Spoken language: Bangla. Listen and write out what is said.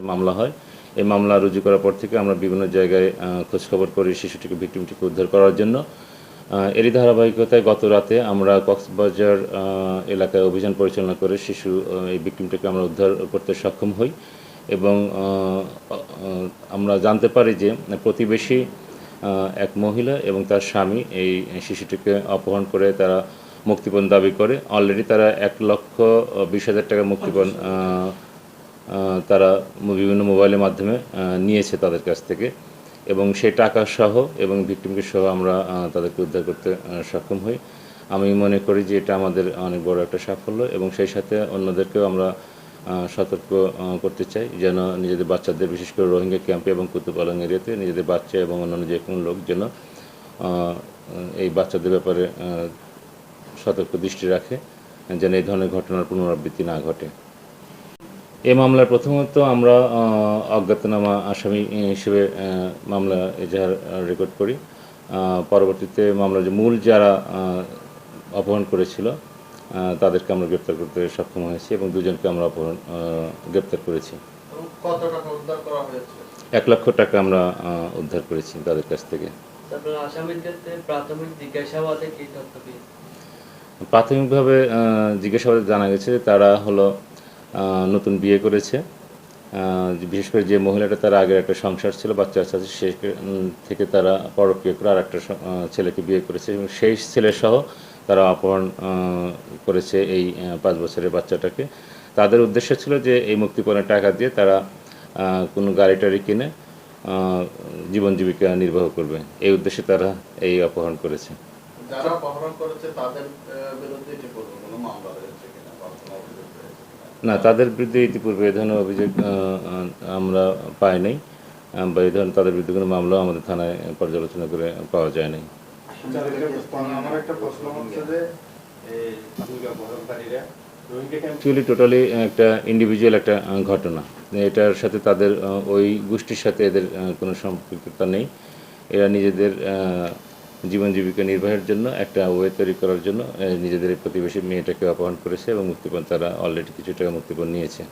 মামলা হয়, এই মামলা রুজু করার পর থেকে আমরা বিভিন্ন জায়গায় খোঁজখবর করি শিশুটিকে ভিক্টিমটিকে উদ্ধার করার জন্য। এরই ধারাবাহিকতায় গত রাতে আমরা কক্সবাজার এলাকায় অভিযান পরিচালনা করে শিশু এই ভিকটিমটাকে আমরা উদ্ধার করতে সক্ষম হই এবং আমরা জানতে পারি যে প্রতিবেশী এক মহিলা এবং তার স্বামী এই শিশুটিকে অপহরণ করে তারা মুক্তিপণ দাবি করে। অলরেডি তারা এক লক্ষ বিশ হাজার টাকা মুক্তিপণ তারা বিভিন্ন মোবাইলের মাধ্যমে নিয়েছে তাদের কাছ থেকে। এবং সেই টাকা সহ এবং ভিকটিমকে সহ আমরা তাদেরকে উদ্ধার করতে সক্ষম হই। আমি মনে করি যে এটা আমাদের অনেক বড় একটা সাফল্য এবং সেই সাথে অন্যদেরকেও আমরা সতর্ক করতে চাই যেন নিজেদের বাচ্চাদের, বিশেষ করে রোহিঙ্গা ক্যাম্পে এবং কুতুপালং এরিয়াতে নিজেদের বাচ্চা এবং অন্যান্য যে কোনো লোক যেন এই বাচ্চাদের ব্যাপারে সতর্ক দৃষ্টি রাখে, যেন এই ধরনের ঘটনার পুনরাবৃত্তি না ঘটে। এই মামলার প্রথমত আমরা অজ্ঞাতনামা আসামি হিসেবে মামলা এজাহার রেকর্ড করি। পরবর্তীতে মামলার যে মূল যারা অপহরণ করেছিল তাদেরকে আমরা গ্রেপ্তার করতে সক্ষম হয়েছি এবং দুজনকে আমরা অপহরণ গ্রেপ্তার করেছি। এবং কত টাকা উদ্ধার করা হয়েছে? এক লক্ষ টাকা আমরা উদ্ধার করেছি তাদের কাছ থেকে। প্রাথমিকভাবে জিজ্ঞাসাবাদে জানা গেছে যে তারা হলো নতুন বিয়ে করেছে। বিশেষ করে যে মহিলাটা তার আগের একটা সংসার ছিল, বাচ্চা আছে সে থেকে তারা পরকীয় করে আর একটা ছেলেকে বিয়ে করেছে এবং সেই ছেলে সহ তারা অপহরণ করেছে এই পাঁচ বছরের বাচ্চাটাকে। তাদের উদ্দেশ্য ছিল যে এই মুক্তিপণের টাকা দিয়ে তারা কোনো গাড়ি টাড়ি কিনে জীবন জীবিকা নির্বাহ করবে। এই উদ্দেশ্যে তারা এই অপহরণ করেছে। যারা অপহরণ করেছে তাদের বিরুদ্ধে কোনো মামলা রয়েছে কিনা বা কোনো অভিযোগ রয়েছে কিনা না তাদের বিরুদ্ধে ইতিপূর্বে এ ধরনের অভিযোগ আমরা পাই নাই বা এই ধরনের তাদের বিরুদ্ধে কোনো মামলাও আমাদের থানায় পর্যালোচনা করে পাওয়া যায় নাই। আমার একটা প্রশ্ন হচ্ছে যে এই দুর্গা বহরমকারীরা রোহিঙ্গা ক্যাম্প অ্যাকচুয়ালি টোটালি একটা ইন্ডিভিজুয়াল একটা ঘটনা। এটার সাথে তাদের ওই গোষ্ঠীর সাথে এদের কোনো সম্পৃক্ততা নেই। এরা নিজেদের জীবন জীবিকা নির্বাহের জন্য, একটা ওয়ে তৈরি করার জন্য নিজেদের প্রতিবেশী মেয়েটাকে অপহরণ করেছে এবং মুক্তিপণ, তারা অলরেডি কিছু টাকা মুক্তিপণ নিয়েছে।